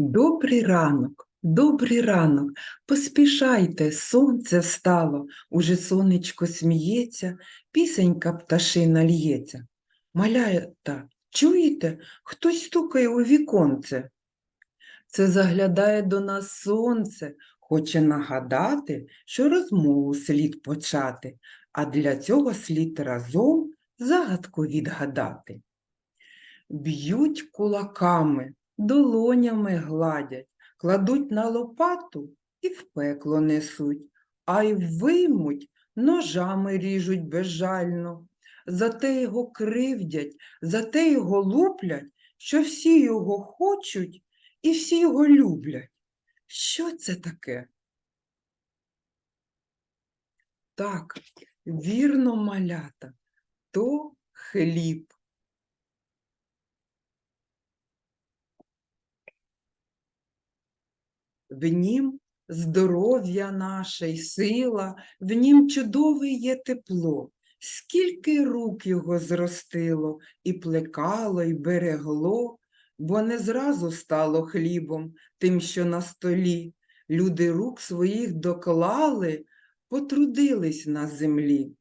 Добрий ранок, добрий ранок, поспішайте, сонце встало, уже сонечко сміється, пісенька пташина лється. Малята, чуєте, хтось стукає у віконце? Це заглядає до нас сонце, хоче нагадати, що розмову слід почати, а для цього слід разом загадку відгадати. Б'ють кулаками, долонями гладять, кладуть на лопату і в пекло несуть, а й виймуть, ножами ріжуть безжально. Зате його кривдять, зате його луплять, що всі його хочуть і всі його люблять. Що це таке? Так, вірно, малята, то хліб. В нім здоров'я наше й сила, в нім чудове є тепло. Скільки рук його зростило, і плекало, і берегло, бо не зразу стало хлібом тим, що на столі. Люди рук своїх доклали, потрудились на землі.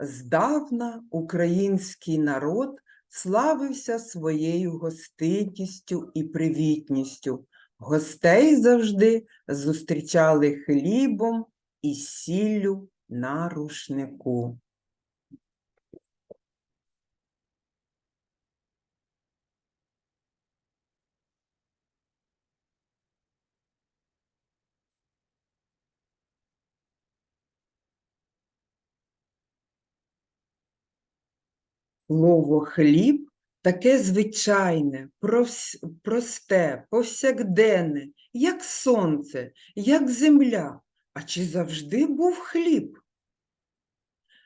Здавна український народ славився своєю гостинністю і привітністю. Гостей завжди зустрічали хлібом і сіллю на рушнику. Слово хліб таке звичайне, просте, повсякденне, як сонце, як земля. А чи завжди був хліб?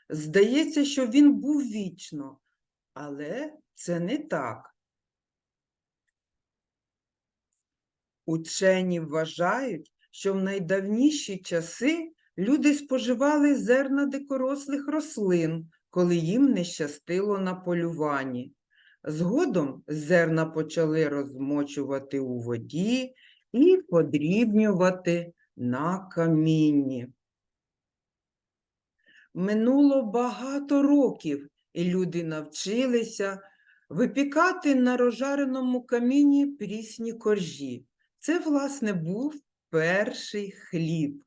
Здається, що він був вічно, але це не так. Учені вважають, що в найдавніші часи люди споживали зерна дикорослих рослин, коли їм не щастило на полюванні. Згодом зерна почали розмочувати у воді і подрібнювати на камінні. Минуло багато років, і люди навчилися випікати на розжареному камінні прісні коржі. Це, власне, був перший хліб.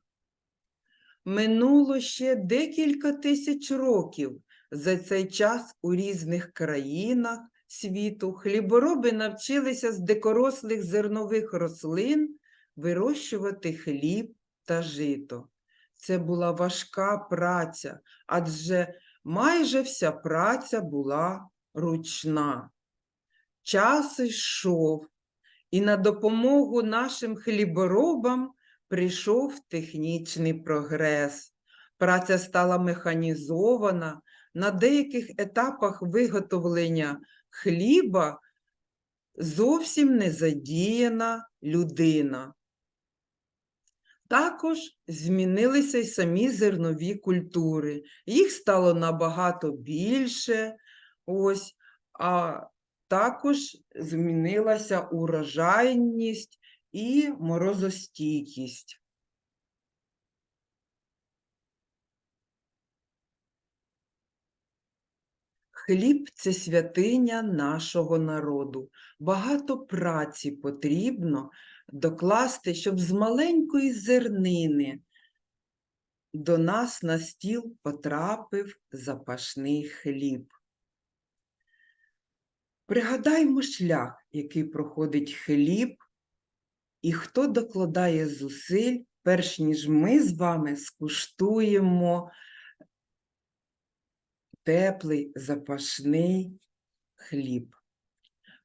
Минуло ще декілька тисяч років. За цей час у різних країнах світу хлібороби навчилися з дикорослих зернових рослин вирощувати хліб та жито. Це була важка праця, адже майже вся праця була ручна. Час йшов, і на допомогу нашим хліборобам прийшов технічний прогрес. Праця стала механізована. На деяких етапах виготовлення хліба зовсім не задіяна людина. Також змінилися й самі зернові культури. Їх стало набагато більше, ось, а також змінилася урожайність і морозостійкість. Хліб це святиня нашого народу. Багато праці потрібно докласти, щоб з маленької зернини до нас на стіл потрапив запашний хліб. Пригадаймо шлях, який проходить хліб, і хто докладає зусиль, перш ніж ми з вами скуштуємо теплий запашний хліб.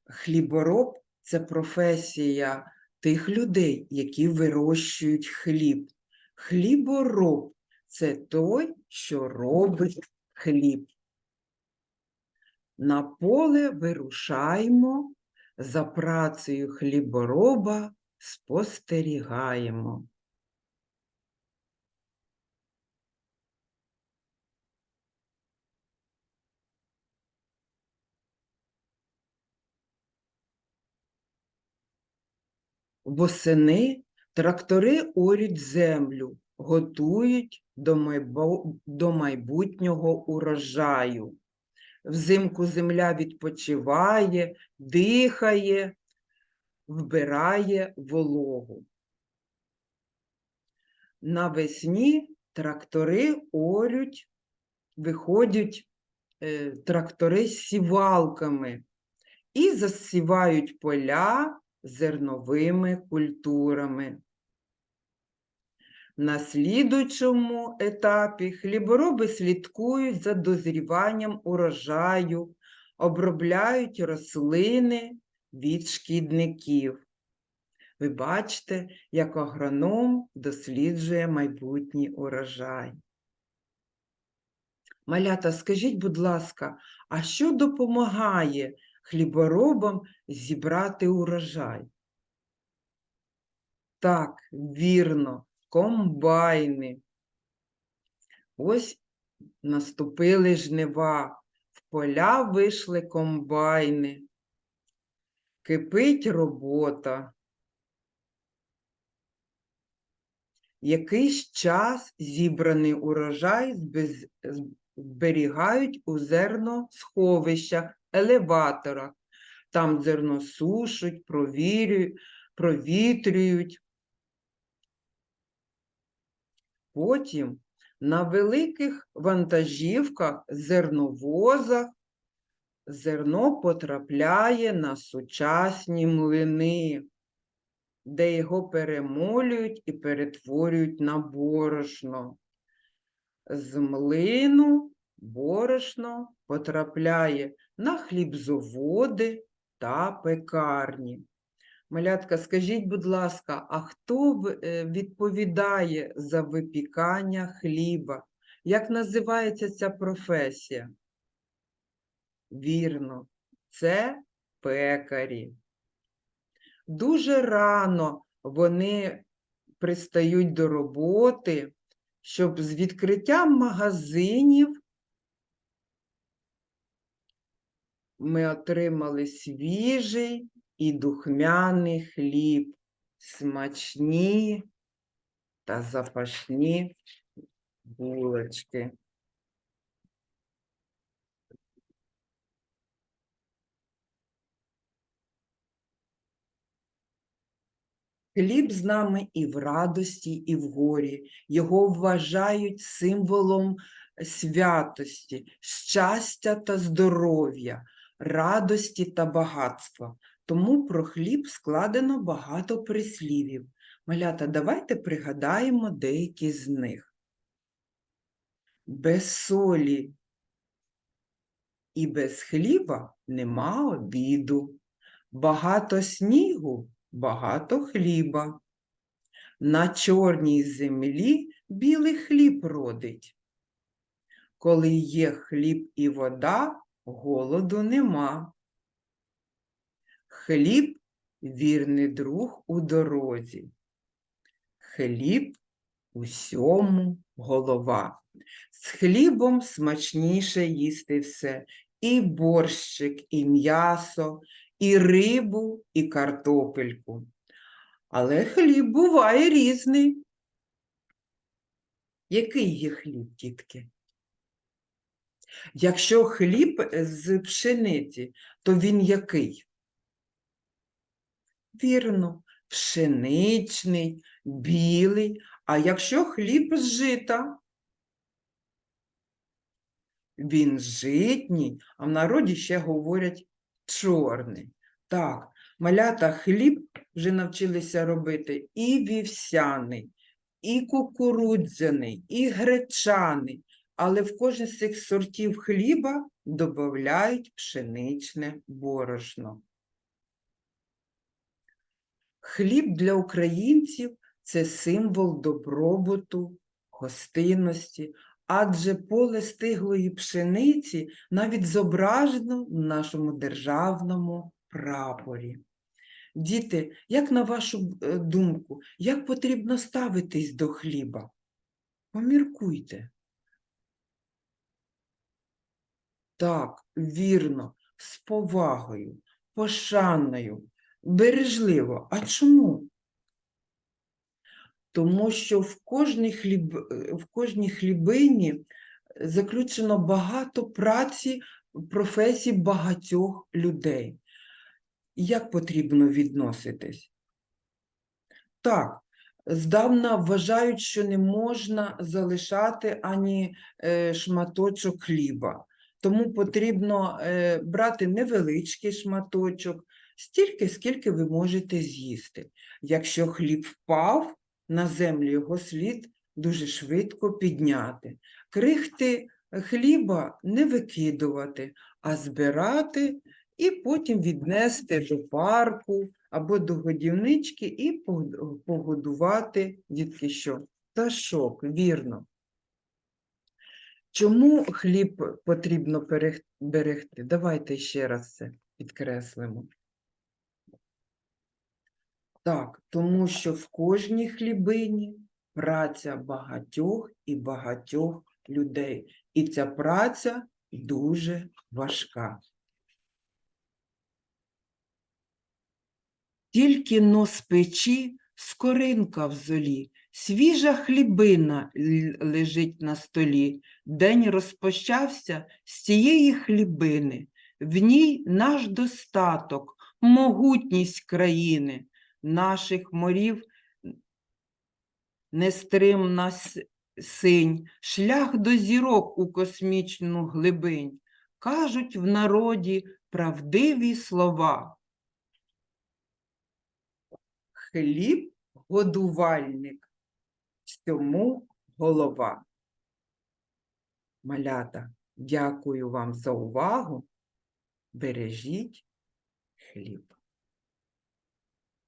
Хлібороб це професія тих людей, які вирощують хліб. Хлібороб це той, що робить хліб. На поле вирушаємо, за працею хлібороба спостерігаємо. Восени трактори орють землю, готують до, майбутнього урожаю. Взимку земля відпочиває, дихає, вбирає вологу. Навесні трактори орють, виходять е, трактори з сівалками і засівають поля зерновими культурами. На слідуючому етапі хлібороби слідкують за дозріванням урожаю, обробляють рослини від шкідників. Ви бачите, як агроном досліджує майбутній урожай. Малята, скажіть, будь ласка, а що допомагає хліборобам зібрати урожай? Так, вірно, комбайни. Ось наступили жнива, в поля вийшли комбайни. Кипить робота. Якийсь час зібраний урожай зберігають у зерносховищах, елеваторах. Там зерно сушать, провірюють, провітрюють. Потім на великих вантажівках, зерновозах зерно потрапляє на сучасні млини, де його перемолюють і перетворюють на борошно. З млину борошно потрапляє на хлібзаводи та пекарні. Малятка, скажіть, будь ласка, а хто е, відповідає за випікання хліба? Як називається ця професія? Вірно, це пекарі. Дуже рано вони пристають до роботи, щоб з відкриттям магазинів ми отримали свіжий і духмяний хліб, смачні та запашні булочки. Хліб з нами і в радості, і в горі. Його вважають символом святості, щастя та здоров'я, радості та багатства. Тому про хліб складено багато прислівів. Малята, давайте пригадаємо деякі з них. Без солі і без хліба нема обіду. Багато снігу, багато хліба. На чорній землі білий хліб родить. Коли є хліб і вода, голоду нема. Хліб вірний друг у дорозі. Хліб усьому голова. З хлібом смачніше їсти все. І борщик, і м'ясо, і рибу, і картопельку. Але хліб буває різний. Який є хліб, дітки? Якщо хліб з пшениці, то він який? Вірно, пшеничний, білий. А якщо хліб з жита? Він житній, а в народі ще говорять чорний. Так, малята хліб вже навчилися робити і вівсяний, і кукурудзяний, і гречаний, але в кожен з цих сортів хліба додають пшеничне борошно. Хліб для українців це символ добробуту, гостинності, адже поле стиглої пшениці навіть зображено в нашому державному прапорі. Діти, як на вашу е, думку, як потрібно ставитись до хліба? Поміркуйте. Так, вірно, з повагою, пошаною, бережливо. А чому? тому що в кожній, хліб, е, в кожній хлібині заключено багато праці, професій багатьох людей. Як потрібно відноситись? Так, здавна вважають, що не можна залишати ані е, шматочок хліба. Тому потрібно е, брати невеличкий шматочок, стільки, скільки ви можете з'їсти. Якщо хліб впав на землю, його слід дуже швидко підняти. Крихти хліба не викидувати, а збирати і потім віднести до парку або до годівнички і погодувати дітки що? Пташок, вірно. Чому хліб потрібно берегти? Давайте ще раз це підкреслимо. Так, тому що в кожній хлібині праця багатьох і багатьох людей. І ця праця дуже важка. Тільки но з печі скоринка в золі, свіжа хлібина лежить на столі. День розпочався з цієї хлібини, в ній наш достаток, могутність країни, наших морів нестримна синь, шлях до зірок у космічну глибинь. Кажуть в народі правдиві слова. Хліб годувальник, всьому голова. Малята, дякую вам за увагу. Бережіть хліб.